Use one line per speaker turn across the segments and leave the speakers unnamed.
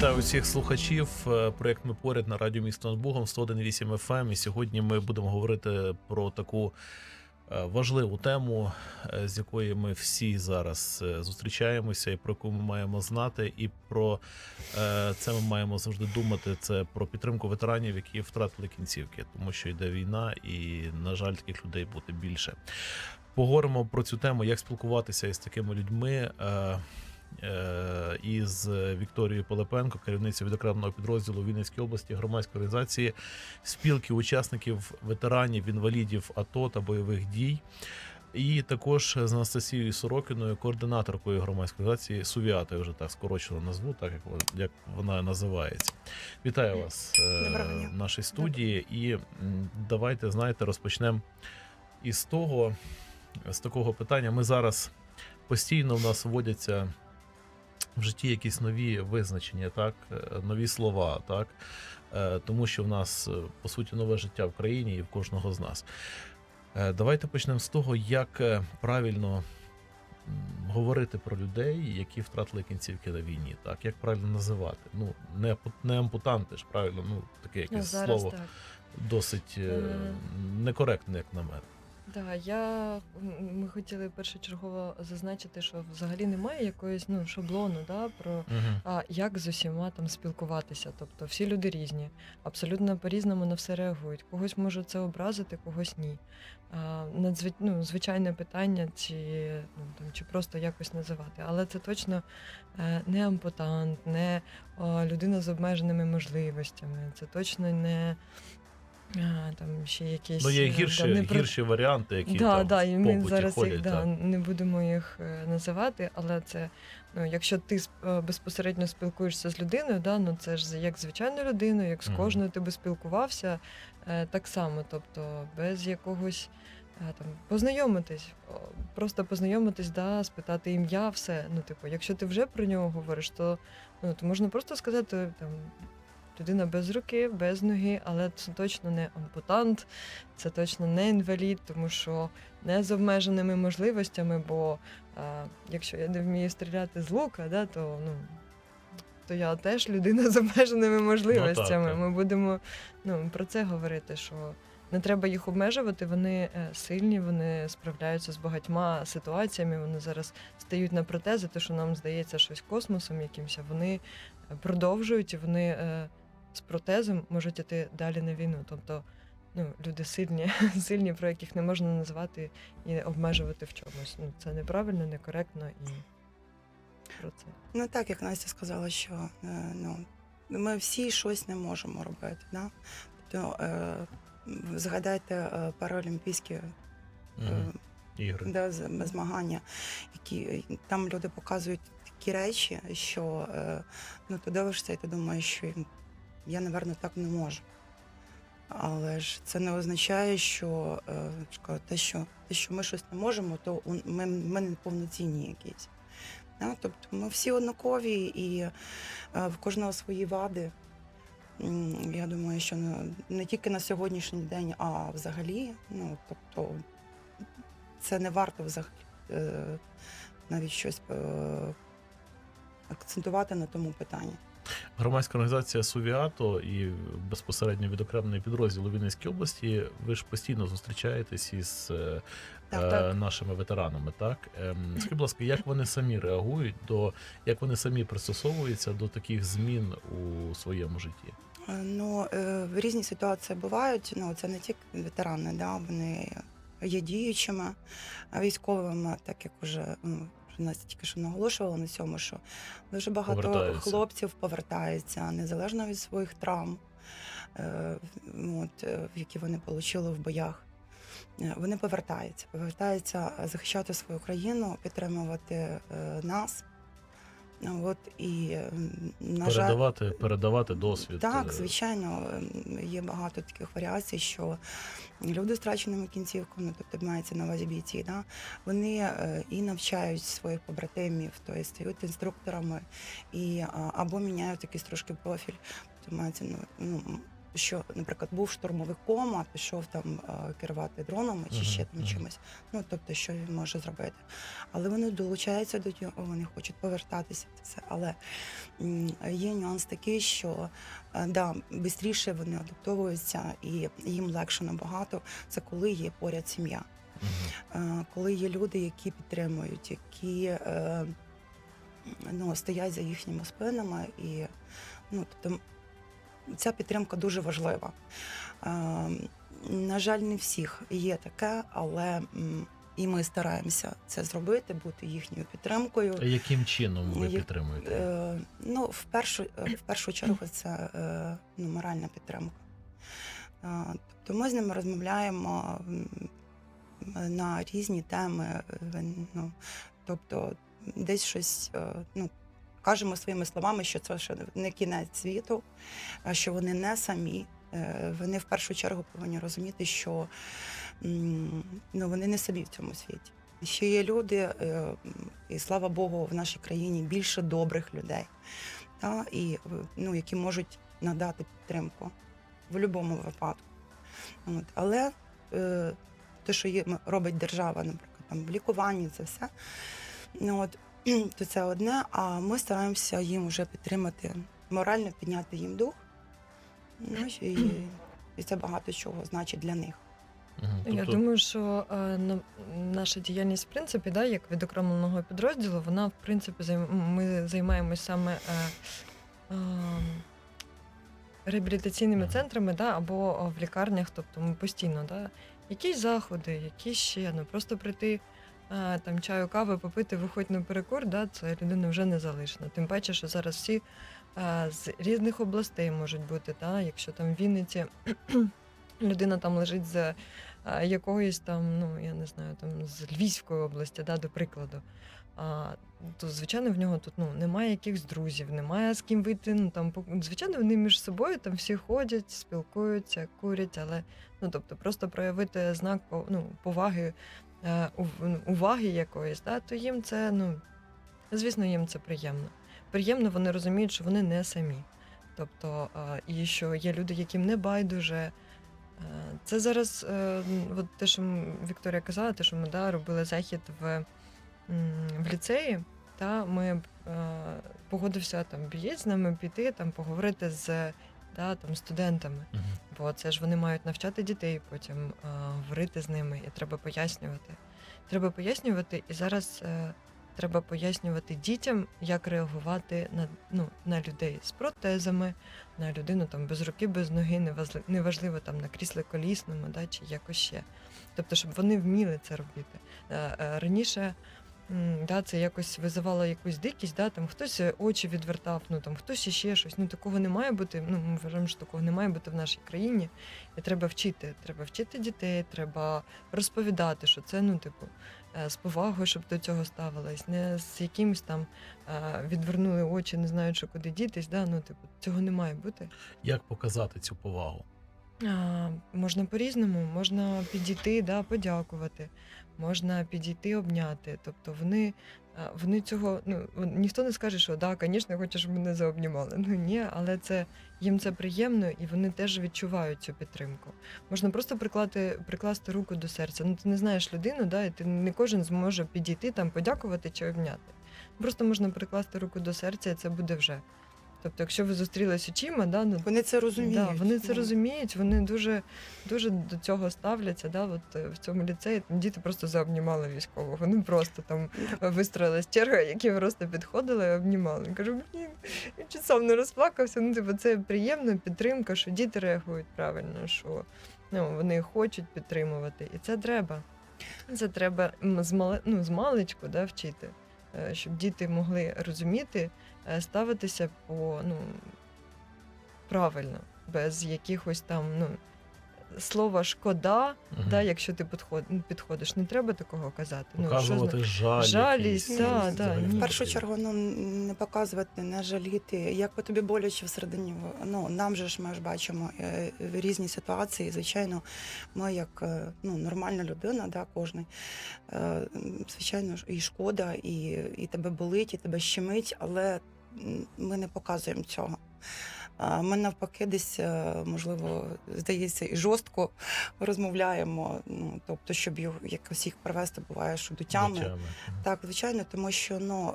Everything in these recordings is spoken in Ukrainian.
Вітаю усіх слухачів. Е, Проект ми поряд на радіо місто над Богом 101.8 FM. І сьогодні ми будемо говорити про таку е, важливу тему, е, з якої ми всі зараз зустрічаємося, і про яку ми маємо знати. І про це ми маємо завжди думати. Це про підтримку ветеранів, які втратили кінцівки, тому що йде війна, і на жаль, таких людей буде більше. Поговоримо про цю тему, як спілкуватися із такими людьми. Е, із Вікторією Пилипенко, керівницею відокремленого підрозділу Вінницької області громадської організації спілки учасників ветеранів, інвалідів АТО та бойових дій. І також з Анастасією Сорокіною, координаторкою громадської організації Сувіата, я вже так скорочено назву, так як вона- як вона називається. Вітаю вас е,
Доброго
в нашій студії. І давайте знаєте, розпочнемо із того, з такого питання. Ми зараз постійно в нас вводяться в житті якісь нові визначення, так, е, нові слова, так, Е, тому що в нас е, по суті нове життя в країні і в кожного з нас. Давайте почнемо з того, як правильно говорити про людей, які втратили кінцівки на війні, так як правильно називати. Ну не не ампутанти ж правильно, ну таке
Ну,
якесь
зараз
слово
так.
досить некоректне, як на мене.
Да, я ми хотіли першочергово зазначити, що взагалі немає якоїсь ну шаблону, да, про
Угу.
а як з усіма там спілкуватися. Тобто всі люди різні, абсолютно по-різному на все реагують. Когось може це образити, когось ні. А, надзвич... ну, звичайне питання, чи, ну, там, чи просто якось називати. Але це точно е, не ампутант, не о, людина з обмеженими можливостями. Це точно не а, там ще якісь
Ну, є
е,
гірші,
да, не про-
гірші варіанти, які
да,
там
да, і
в
ми зараз
ходять.
їх да,
так.
не будемо їх е, називати, але це ну, якщо ти сп- е, безпосередньо спілкуєшся з людиною, да, ну це ж з- як звичайною людиною, як з
Мгм.
кожною ти би спілкувався, е, так само, тобто без якогось е, там познайомитись, о, просто познайомитись, да, спитати ім'я, все. Ну, типу, якщо ти вже про нього говориш, то ну то можна просто сказати там. Людина без руки, без ноги, але це точно не ампутант, це точно не інвалід, тому що не з обмеженими можливостями, бо а, якщо я не вмію стріляти з лука, да, то ну. То я теж людина з обмеженими можливостями.
так.
Ми будемо ну, про це говорити, що не треба їх обмежувати, вони е, сильні, вони справляються з багатьма ситуаціями. Вони зараз стають на протези, те, що нам здається щось космосом якимось, вони е, продовжують і вони е, з протезом можуть іти далі на війну. Тобто ну, люди сильні, сильні, про яких не можна назвати і обмежувати в чомусь. Ну, це неправильно, некоректно і про це.
Ну так, як Настя сказала, що е, ну, ми всі щось не можемо робити. Да? Тобто, е, згадайте е, паралімпійські е,
Ігри.
да, змагання, які там люди показують такі речі, що е, ну, ти дивишся і ти думаєш, що я, напевно, так не можу. Але ж це не означає, що, е, те, що те, що ми щось не можемо, то ми, ми не повноцінні якісь. Тобто ми всі однакові і е, в кожного свої вади. Я думаю, що не, тільки на сьогоднішній день, а взагалі. Ну, тобто, це не варто взагалі е, навіть щось акцентувати на тому питанні.
Громадська організація Сувіато і безпосередньо відокремлений підрозділ у Вінницькій області. Ви ж постійно зустрічаєтесь із е,
Так,
е,
так.
нашими ветеранами. Так Ем, скажіть, будь ласка, як вони самі реагують до як вони самі пристосовуються до таких змін у своєму житті?
Е, Ну, е, різні ситуації бувають. Ну, це не тільки ветерани, да, вони є діючими військовими, так як уже ну, Настя тільки що наголошувала на цьому, що дуже багато
Повертаються.
хлопців повертається незалежно від своїх травм, е, от, е, які вони отримали в боях. Е, Вони повертаються, повертаються захищати свою країну, підтримувати нас. От, і, на жаль,
передавати, передавати досвід.
так,
е,
звичайно, ем, є багато таких варіацій, що люди з втраченими кінцівками, тобто мається на увазі бійці, да, вони е, і навчають своїх побратимів, тобто стають інструкторами, і або міняють якийсь трошки профіль. Тобто мається ну, що, наприклад, був штурмовиком, а пішов там е, керувати дронами чи ще там чимось. Ну тобто, що він може зробити. Але вони долучаються до цього, вони хочуть повертатися в це. Але є нюанс такий, що е, да, швидше вони адаптовуються і їм легше набагато. Це коли є поряд сім'я. Е, коли є люди, які підтримують, які ну, стоять за їхніми спинами, і ну, тобто, ця підтримка дуже важлива. Е, на жаль, не всіх є таке, але і ми стараємося це зробити, бути їхньою підтримкою.
Яким чином ви підтримуєте?
Е, ну, в першу, в першу чергу, це е, ну, моральна підтримка. Е, тобто ми з ними розмовляємо на різні теми. Ну, тобто, десь щось ну, кажемо своїми словами, що це ще не кінець світу, що вони не самі. Е, Вони в першу чергу повинні розуміти, що ну, вони не самі в цьому світі. Ще є люди, е, і слава Богу, в нашій країні більше добрих людей, та, і, е, ну, які можуть надати підтримку в будь-якому випадку. От. Але е, те, що є, робить держава, наприклад, там, в лікуванні, це все, ну, от, то це одне, а ми стараємося їм вже підтримати, морально підняти їм дух. Ну, і, і це багато чого значить для них.
Мгм.
Я
Тобто-
думаю, що е, наша діяльність, в принципі, да, як відокремленого підрозділу, вона в принципі займ- ми займаємось саме е, е, реабілітаційними центрами, да, або е, в лікарнях, тобто ми постійно, да, якісь заходи, якісь ще, ну просто прийти. Е, Там чаю, кави попити, виходь на перекур, да, це людина вже не залишена. Тим паче, що зараз всі е, з різних областей можуть бути. Да, якщо там в Вінниці людина там лежить з а, якогось там, ну я не знаю, там з Львівської області, да, до прикладу. А, то звичайно в нього тут ну немає якихось друзів, немає з ким вийти. Ну там звичайно, вони між собою там всі ходять, спілкуються, курять, але ну тобто просто проявити знак ну, поваги, е, уваги якоїсь, да, то їм це ну звісно, їм це приємно. Приємно, вони розуміють, що вони не самі. Тобто, е, і що є люди, яким не байдуже. Е, Це зараз, е, от те, що Вікторія казала, те, що ми да, робили захід в, в ліцеї, та ми е, погодився там бієць з нами піти, там поговорити з да, там, студентами.
Мгм.
Бо це ж вони мають навчати дітей, потім е, говорити з ними, і треба пояснювати. Треба пояснювати, і зараз е, треба пояснювати дітям, як реагувати на, ну, на людей з протезами, на людину там без руки, без ноги, неважливо, неважливо там на кріслі колісному, да, чи якось ще. Тобто, щоб вони вміли це робити. Е, е, раніше. Да, це якось визивало якусь дикість, да, там хтось е, очі відвертав, ну там хтось іще щось. Ну такого не має бути. Ну ми вважаємо, що такого не має бути в нашій країні. І треба вчити. Треба вчити дітей, треба розповідати, що це ну, типу, е, з повагою, щоб до цього ставились, не з якимось там е, відвернули очі, не знаючи, куди дітись. Да? Ну, типу, цього не має бути.
Як показати цю повагу?
А, можна по-різному, можна підійти, да, подякувати, можна підійти, обняти. Тобто вони, вони цього, ну ніхто не скаже, що да, звісно, щоб мене заобнімали. Ну ні, але це їм це приємно, і вони теж відчувають цю підтримку. Можна просто приклати, прикласти руку до серця. Ну ти не знаєш людину, да, і ти не кожен зможе підійти там, подякувати чи обняти. Просто можна прикласти руку до серця, і це буде вже. Тобто, якщо ви зустрілись очима, да, ну
Вони це розуміють.
Да, вони це
ну.
розуміють, вони дуже, дуже до цього ставляться. Да? От е, в цьому ліцеї там діти просто заобнімали військового. Вони просто там вистроїлась черга, які просто підходили і обнімали. Я Кажу, блін, я сам не розплакався. Ну, типу, це приємна підтримка, що діти реагують правильно, що ну, вони хочуть підтримувати. І це треба. Це треба з, мале, ну, з маличку да, вчити, щоб діти могли розуміти, е, ставитися по ну, правильно, без якихось там ну, слова шкода,
Мгм.
да, якщо ти ну, підходиш. Не треба такого казати. Ну, що
Показувати
зна-
жаль.
жалість,
якийсь,
да,
е,
да, ні.
В першу чергу ну, не показувати, не жаліти. Як по тобі боляче всередині, ну нам же ж ми ж бачимо е, різні ситуації. Звичайно, ми як е, ну, нормальна людина, да, кожний, е, звичайно, і шкода, і, і тебе болить, і тебе щемить, але ми не показуємо цього. А Ми навпаки, десь е, можливо, здається, і жорстко розмовляємо. Ну тобто, щоб їх якось їх привести, буває, що до тями. Так, звичайно, тому що ну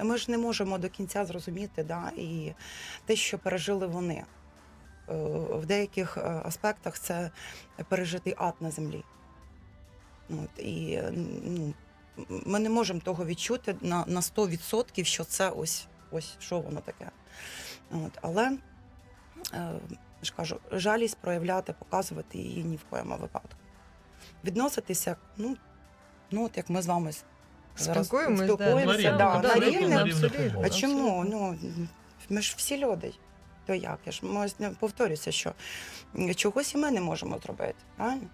е, ми ж не можемо до кінця зрозуміти, да, і те, що пережили вони. Е, В деяких аспектах це пережитий ад на землі. От, і ну, ми не можемо того відчути на, на 100%, що це ось, ось що воно таке. От, але е, ж кажу, жалість проявляти, показувати її ні в коєму випадку. Відноситися, ну, ну от як ми з вами зараз
Спілкуємось, да,
спілкуємося,
На
да,
рівних-
на
абсолютно
рівних.
рівних
абсолютно.
умовах.
Чому? Ну ми ж всі люди. То як? Я ж ми не повторюся, що чогось і ми не можемо зробити, правильно?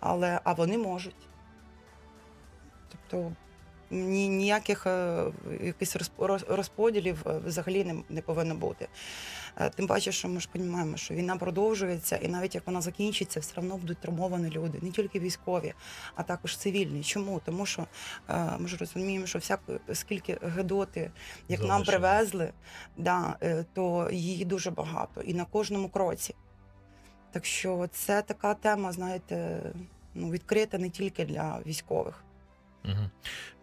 Але а вони можуть. Тобто ні, ніяких е, якихось розподілів е, взагалі не, не повинно бути. Е, Тим паче, що ми ж розуміємо, що війна продовжується, і навіть як вона закінчиться, все одно будуть травмовані люди, не тільки військові, а також цивільні. Чому? Тому що ми ж розуміємо, що всяко скільки гедоти, як нам привезли, да, то її дуже багато і на кожному кроці. Так що це така тема, знаєте, ну, відкрита не тільки для військових.
Мгм.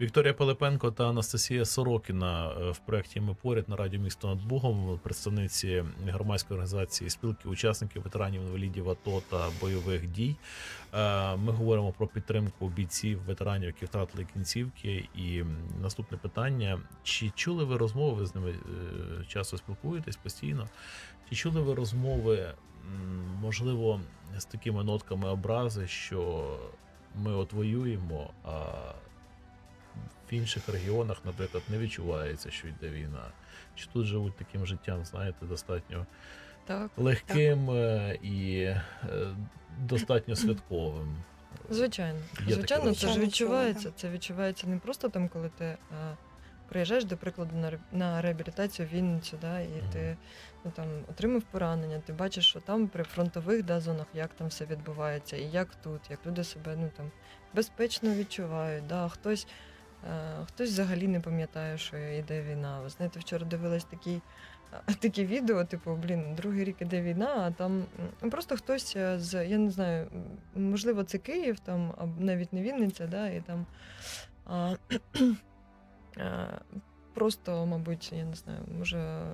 Вікторія Пилипенко та Анастасія Сорокіна е, в проєкті Ми поряд на радіо місто над Бугом, представниці громадської організації спілки учасників ветеранів інвалідів АТО та бойових дій. Е, Ми говоримо про підтримку бійців, ветеранів, які втратили кінцівки. І наступне питання: чи чули ви розмови ви з ними е, часто спілкуєтесь постійно? Чи чули ви розмови, можливо, з такими нотками образи, що ми от воюємо, а в інших регіонах, наприклад, не відчувається, що йде війна. Чи тут живуть таким життям, знаєте, достатньо
Так,
легким е, і е, достатньо святковим.
звичайно.
таке
Звичайно, це ж відчувається. Це відчувається не просто там, коли ти е, приїжджаєш, до прикладу, на, на реабілітацію в Вінницю, да, і
Мгм.
ти ну, там, отримав поранення, ти бачиш, що там при фронтових да, зонах, як там все відбувається, і як тут, як люди себе ну, там, безпечно відчувають. Да, хтось, хтось взагалі не пам'ятає, що йде війна. Ви знаєте, вчора дивилась такий. е, Такі відео, типу, блін, другий рік іде війна, а там просто хтось е, з, я не знаю, можливо, це Київ, там, або навіть не Вінниця, да, і там а, а, просто, мабуть, я не знаю, може.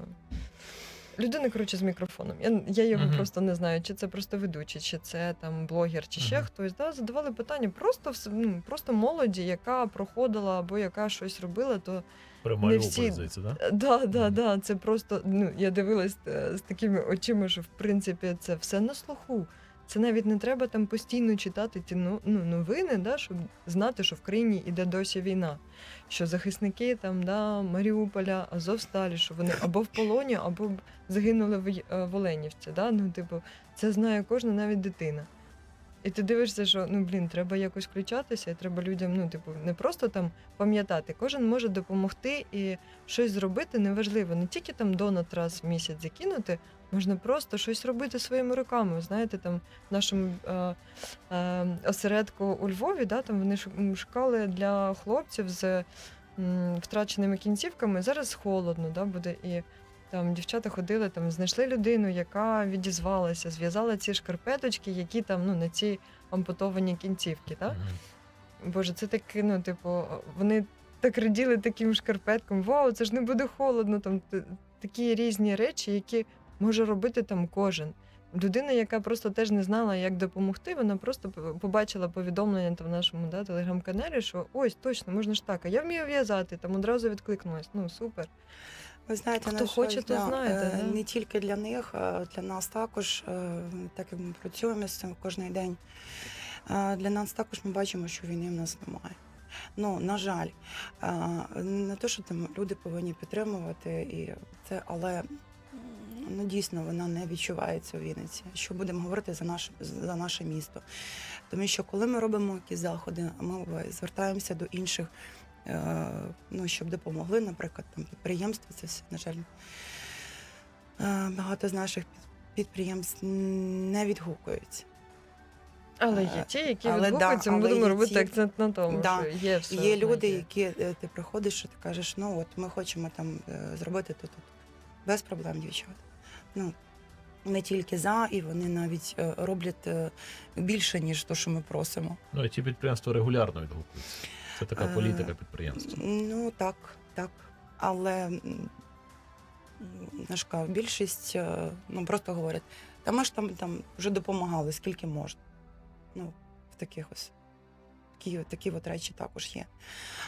Людина, коротше, з мікрофоном. Я, я його
Мгм.
просто не знаю, чи це просто ведучий, чи це там блогер, чи ще
Мгм.
хтось. Да, задавали питання просто, вс- ну, просто молоді, яка проходила або яка щось робила, то
Маріуполі,
всі-
здається, да?
Е, Да, да,
Мгм.
да. Це просто ну я дивилась е, з такими очима, що в принципі це все на слуху. Це навіть не треба там постійно читати ті ну, ну, новини, да, щоб знати, що в країні іде досі війна. Що захисники там, да, Маріуполя, Азовсталі, що вони або в полоні, або загинули в, е, в Оленівці. Да? Ну, типу, це знає кожна навіть дитина. І ти дивишся, що ну блін, треба якось включатися, і треба людям, ну, типу, не просто там пам'ятати, кожен може допомогти і щось зробити неважливо. Не тільки там донат раз в місяць закинути, можна просто щось робити своїми руками. Знаєте, там в нашому е, е, осередку у Львові, да, там вони шукали для хлопців з м, втраченими кінцівками. Зараз холодно, да, буде і. Там дівчата ходили, там знайшли людину, яка відізвалася, зв'язала ці шкарпеточки, які там ну на ці ампутовані кінцівки. Так?
Мгм.
Боже, це таке, ну, типу, вони так раділи таким шкарпеткам. Вау, це ж не буде холодно. Там такі різні речі, які може робити там кожен. Людина, яка просто теж не знала, як допомогти, вона просто побачила повідомлення там в нашому да, телеграм-каналі, що ось точно можна ж так, а я вмію в'язати, там одразу відкликнулась. Ну супер.
Ви знаєте,
Хто хоче, то знаєте,
е,
да.
не тільки для них, а для нас також, е, так як ми працюємо з цим кожен день. е, Для нас також ми бачимо, що війни в нас немає. Ну, на жаль, не те, що там люди повинні підтримувати, і це, але ну, дійсно вона не відчувається у Вінниці. Що будемо говорити за наше, за наше місто? Тому що коли ми робимо якісь заходи, ми звертаємося до інших е, ну, щоб допомогли, наприклад, там підприємства, це все, на жаль, е, багато з наших підприємств не відгукуються.
Але
Е,
є ті, які
але да,
ми
але
будемо робити
ті-
акцент на тому,
Да.
що є все.
Є люди,
є.
які е, ти приходиш, що ти кажеш, ну от ми хочемо там е, зробити тут, тут. без проблем, дівчата. Ну, не тільки за, і вони навіть е, роблять е, більше, ніж то, що ми просимо.
Ну і ті підприємства регулярно відгукуються. Це така
Е,
політика підприємства.
Ну так, так. Але кажу, більшість ну, просто говорять, та ми ж там, там вже допомагали, скільки можна. Ну, в таких ось такі, такі от речі також є.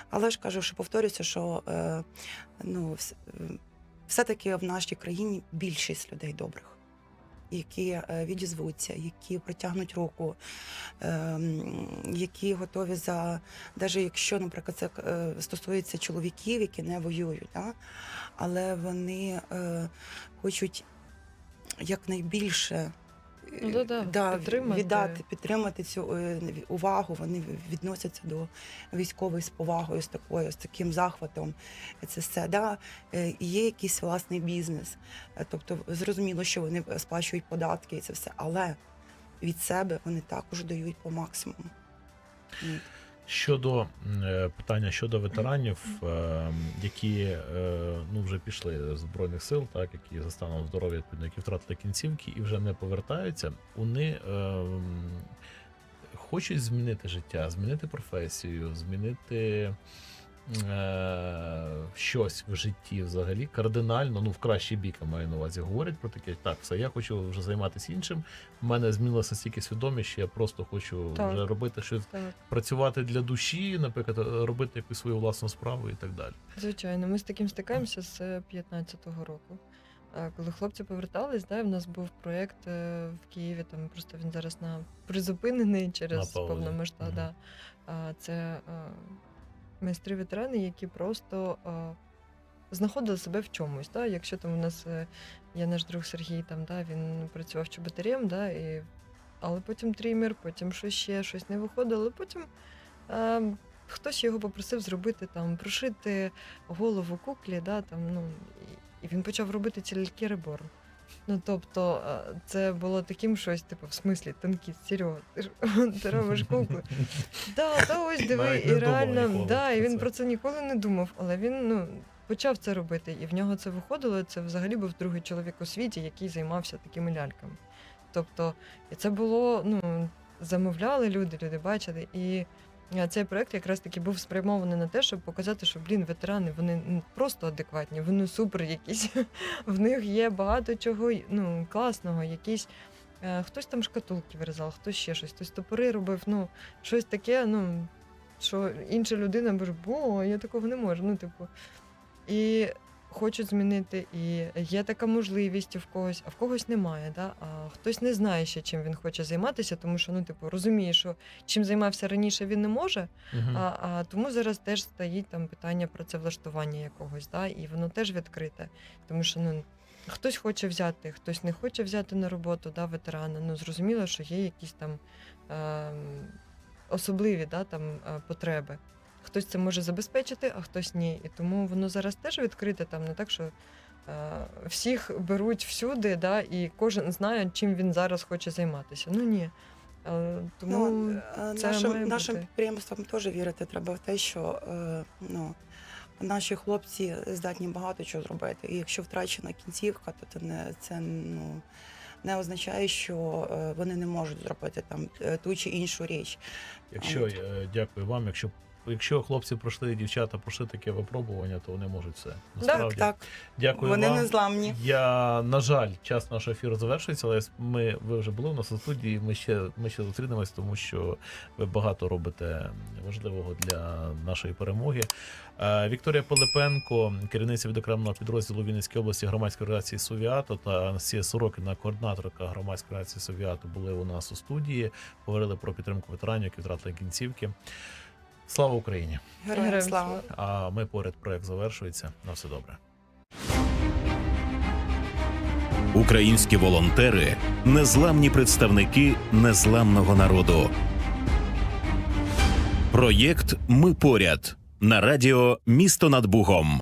Але ж кажу, що повторюся, що е, ну, все-таки в нашій країні більшість людей добрих. Які е, відізвуться, які протягнуть руку, е, які готові за навіть якщо, наприклад, це е, стосується чоловіків, які не воюють, да? але вони е, хочуть якнайбільше
Ну, да-да, підтримати.
віддати, підтримати цю е, увагу. Вони відносяться до військової з повагою, з такою, з таким захватом. Це все. Да? Е, Є якийсь власний бізнес. Е, Тобто, зрозуміло, що вони сплачують податки і це все, але від себе вони також дають по максимуму.
Щодо е, питання щодо ветеранів, е, які е, ну вже пішли з збройних сил, так які за станом здоров'я відповідно, які втратили кінцівки і вже не повертаються, вони хочуть змінити життя, змінити професію, змінити е, щось в житті взагалі кардинально, ну в кращий бік я маю на увазі. Говорять про таке, так, все, я хочу вже займатися іншим. У мене змінилася стільки свідомість, що я просто хочу
Так.
вже робити щось
Так,
працювати для душі, наприклад, робити якусь свою власну справу і так далі.
звичайно, ми з таким стикаємося з 15-го року. Коли хлопці повертались, да, в нас був проєкт е, в Києві, там просто він зараз на призупинений через
На паузі.
повномасштаб. Да. Це е, майстри ветерани, які просто знаходили себе в чомусь. Да? Якщо там у нас е, є наш друг Сергій, там, да, він працював чоботарем, да, і... але потім трімер, потім щось ще, щось не виходило, потім. Е, Хтось його попросив зробити там, прошити голову куклі, да, там, ну, і він почав робити ці ляльки реборн. Ну, тобто, е, це було таким щось, типу, в смислі, танкіст, Серега, ти, ж, ти робиш куклу. Да, та ось диви, і реально, да, і він про це ніколи не думав, але він ну, почав це робити, і в нього це виходило. Це взагалі був другий чоловік у світі, який займався такими ляльками. Тобто, і це було, ну, замовляли люди, люди бачили. І цей проект якраз таки був спрямований на те, щоб показати, що блін, ветерани вони не просто адекватні, вони супер якісь. В них є багато чого ну, класного, якісь. е, Хтось там шкатулки вирізав, хтось ще щось, хтось топори робив. Ну, щось таке, ну, що інша людина бо я такого не можу. Ну, типу. І хочуть змінити, і є така можливість в когось, а в когось немає. Да? А хтось не знає ще, чим він хоче займатися, тому що ну, типу, розуміє, що чим займався раніше, він не може.
Мгм.
А, а тому зараз теж стоїть там питання працевлаштування якогось, да? і воно теж відкрите. Тому що ну, хтось хоче взяти, хтось не хоче взяти на роботу да, ветерана. Ну, зрозуміло, що є якісь там е, особливі да, там, е, потреби. Хтось це може забезпечити, а хтось ні. І тому воно зараз теж відкрите, там не так, що. е, Всіх беруть всюди, да, і кожен знає, чим він зараз хоче займатися. Ну ні. Е, Тому
Ну, е,
це
нашим,
має
нашим
бути.
підприємствам теж вірити треба в те, що е, ну, наші хлопці здатні багато чого зробити. І якщо втрачена кінцівка, то це не це ну. Не означає, що е, вони не можуть зробити там ту чи іншу річ.
Якщо
От.
дякую вам, якщо якщо хлопці пройшли, дівчата пройшли таке випробування, то вони можуть все. Насправді,
так.
дякую
Вони
вам.
не зламні.
Я на жаль, час нашого ефіру завершується, але ми ви вже були у нас у студії. Ми ще ми ще зустрінемось, тому що ви багато робите важливого для нашої перемоги. Е, Вікторія Пилипенко, керівниця відокремленого підрозділу Вінницької області громадської організації Совіато та Анастасія Сорокіна, координаторка громадської організації Совіато, були у нас у студії. Говорили про підтримку ветеранів, які втратили кінцівки. Слава Україні!
Героям
слава.
А ми поряд проект завершується. На все добре.
Українські волонтери незламні представники незламного народу. Проєкт Ми поряд на радіо Місто над Бугом.